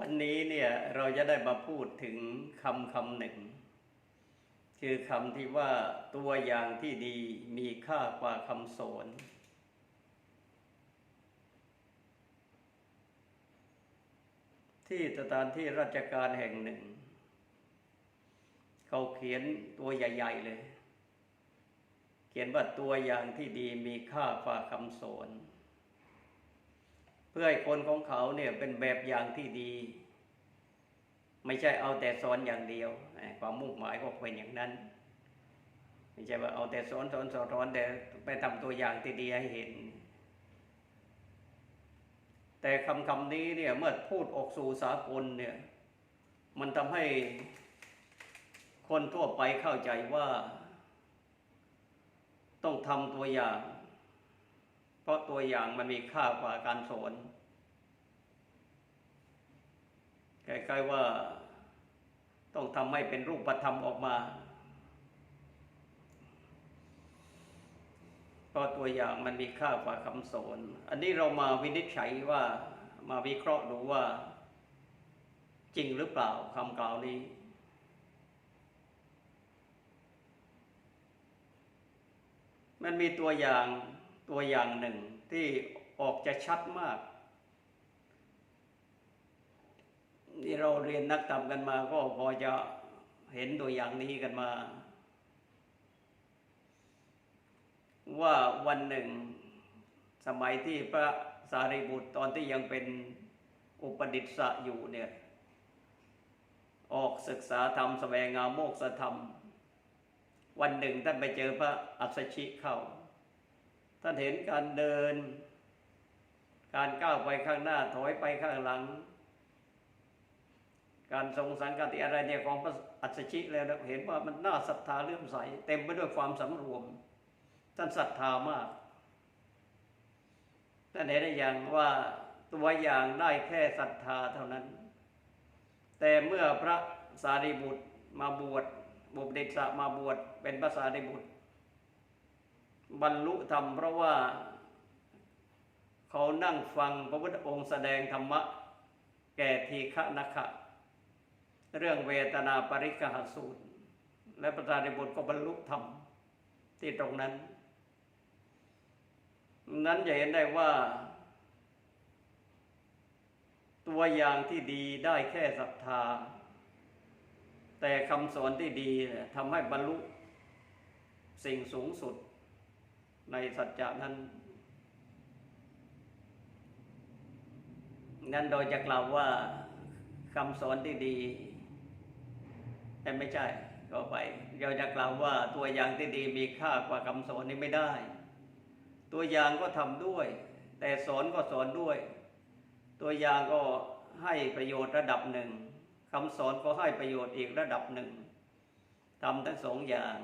วันนี้เนี่ยเราจะได้มาพูดถึงคำคำหนึ่ง คือคำที่ว่าตัวอย่างที่ดีมีค่ากว่าคำสอนที่สถานที่ราชการแห่งหนึ่ง เขาเขียนตัวใหญ่ ๆ เลย เขียนว่าตัวอย่างที่ดีมีค่ากว่าคำสอน พื่อให้คนของเขาเนี่ยเป็นแบบอย่างที่ดี ไม่ใช่เอาแต่สอนอย่างเดียว ความมุ่งหมายก็เป็นอย่างนั้น ไม่ใช่ว่าเอาแต่สอนสอนสอนสอนแต่ไปทำตัวอย่างที่ดีให้เห็น แต่คำคำนี้เนี่ยเมื่อพูดออกสู่สากลเนี่ย มันทำให้คนทั่วไปเข้าใจว่า ต้องทำตัวอย่าง เพราะตัวอย่างมันมีค่ากว่าการสอนคล้ๆว่าต้องทำให้เป็นรูปธรรมออกมาเพราะตัวอย่างมันมีค่ากว่าคำสอน อันนี้เรามาวินิจฉัยว่ามาวิเคราะห์ดูว่า จริงหรือเปล่าคำกล่าวนี้มันมีตัวอย่าง ตัวอย่างหนึ่งที่ออกจะชัดมากที่เราเรียนนักธรรมกันมาก็พอจะเห็นตัวอย่างนี้กันมา ว่าวันหนึ่ง สมัยที่พระสารีบุตรตอนที่ยังเป็นอุปดิษฐะอยู่เนี่ยออกศึกษาธรรมแสวงงามโมกษธรรม วันหนึ่งท่านไปเจอพระอัสสชิเข้า ท่านเห็นการเดิน การก้าวไปข้างหน้าถอยไปข้างหลัง การทรงสังกัติอะไรเนี่ยของพระอัสสชิแล้วนะเห็นว่ามันน่าศรัทธาเลื่อมใส เต็มไปด้วยความสำรวม ท่านศรัทธามากท่านเห็นได้อย่างว่าตัวอย่างได้แค่ศรัทธาเท่านั้น แต่เมื่อพระสารีบุตรมาบวชบุปเดชะมาบวชเป็นพระสารีบุตร บรรลุธรรมเพราะว่าเขานั่งฟังพระพุทธองค์แสดงธรรมะ แก่ทีฆนักะเรื่องเวทนาปริกหสูตร และพระสารีบุตรก็บรรลุธรรมที่ตรงนั้น นั้นจะเห็นได้ว่า ตัวอย่างที่ดีได้แค่ศรัทธา แต่คำสอนที่ดีทำให้บรรลุสิ่งสูงสุด ในสัจจะนั้น นั้นโดยจะกล่าวว่าคำสอนที่ดี แต่ไม่ใช่ก็ไป เราจะกล่าวว่าตัวอย่างที่ดีมีค่ากว่าคำสอนนี้ไม่ได้ ตัวอย่างก็ทำด้วย แต่สอนก็สอนด้วย ตัวอย่างก็ให้ประโยชน์ระดับหนึ่งคำสอนก็ให้ประโยชน์อีกระดับหนึ่งทำทั้งสองอย่าง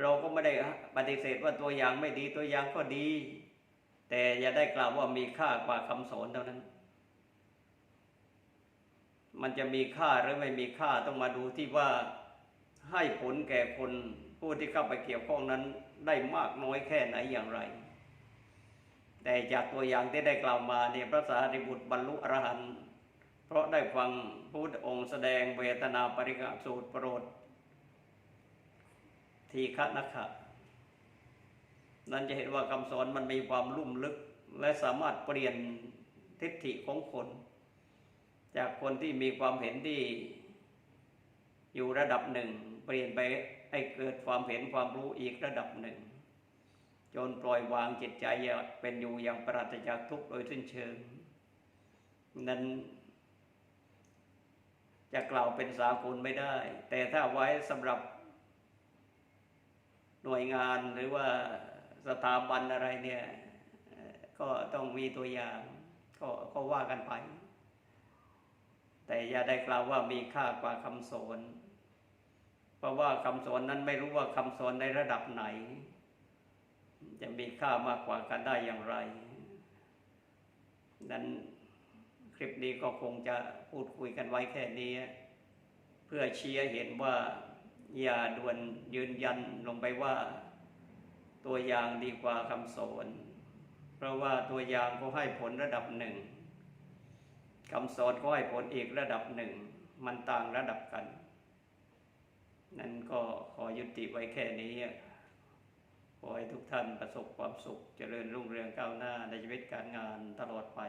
เราก็ไม่ได้ปฏิเสธว่าตัวอย่างไม่ดีตัวอย่างก็ดี แต่อย่าได้กล่าวว่ามีค่ากว่าคำสอนเท่านั้น มันจะมีค่าหรือไม่มีค่าต้องมาดูที่ว่าให้ผลแก่คนผู้ที่เข้าไปเกี่ยวข้องนั้นได้มากน้อยแค่ไหนอย่างไร แต่จากตัวอย่างที่ได้กล่าวมาเนี่ยพระสารีบุตรบรรลุอรหันต์เพราะได้ฟังพุทธองค์แสดงเวทนาปริกะสูตรโปรด ทีฆนักขะนั้นจะเห็นว่าคำสอนมันมีความลุ่มลึก และสามารถเปลี่ยนทิฏฐิของคน จากคนที่มีความเห็นที่อยู่ระดับหนึ่ง เปลี่ยนไปให้เกิดความเห็นความรู้อีกระดับหนึ่ง จนปล่อยวางจิตใจเป็นอยู่อย่างปราศจากทุกข์โดยสิ้นเชิง นั้น จะกล่าวเป็นสากลไม่ได้ แต่ถ้าไว้สำหรับ หน่วยงานหรือว่าสถาบันอะไรเนี่ยก็ต้องมีตัวอย่างก็ก็ว่ากันไป แต่อย่าได้กล่าวว่ามีค่ากว่าคำสอนเพราะว่าคำสอนนั้นไม่รู้ว่าคำสอนในระดับไหน จะมีค่ามากกว่ากันได้อย่างไรนั้นคลิปนี้ก็คงจะพูดคุยกันไว้แค่นี้ เพื่อเชี้ยเห็นว่า อย่าด่วนยืนยันลงไปว่า ตัวอย่างดีกว่าคำสอน เพราะว่าตัวอย่างก็ให้ผลระดับหนึ่งคำสอนก็ให้ผลอีกระดับหนึ่ง มันต่างระดับกัน นั้นก็ขอยุติไว้แค่นี้ขอให้ทุกท่านประสบความสุข เจริญรุ่งเรืองก้าวหน้าในชีวิตการงานตลอดไป